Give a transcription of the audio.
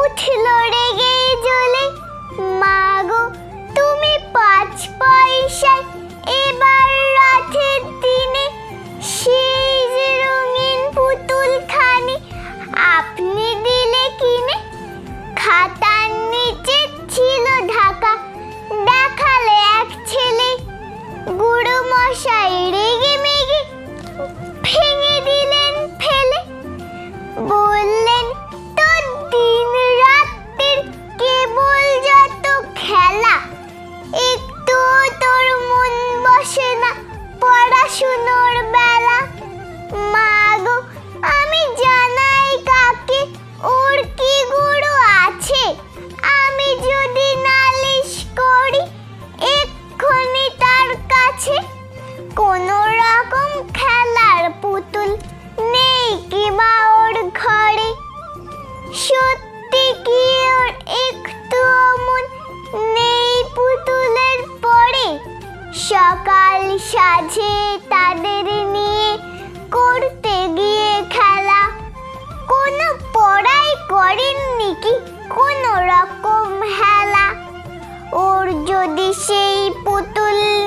উঠল রেগে জ্বলে মাগো, তুমি পাঁচ পয়সায় এবার রাতের দিনে সেই যে রঙিন পুতুল খানি আপনি দিলে কিনে? খাতার নিচে ছিল ঢাকা। দেখালে এক ছেলে। গুরু মশাই, রেগে মেগে খেলার পুতুল নেই কিবা ওর ঘরে। সত্যি কি ওর একটু অমন নেই পুতুলের পরে? সকাল সাজে তাদের নিয়ে করতে গিয়ে খেলা। কোনো পড়াই করেননি কি কোনো রকম হেলা? ওর যদি সেই পুতুল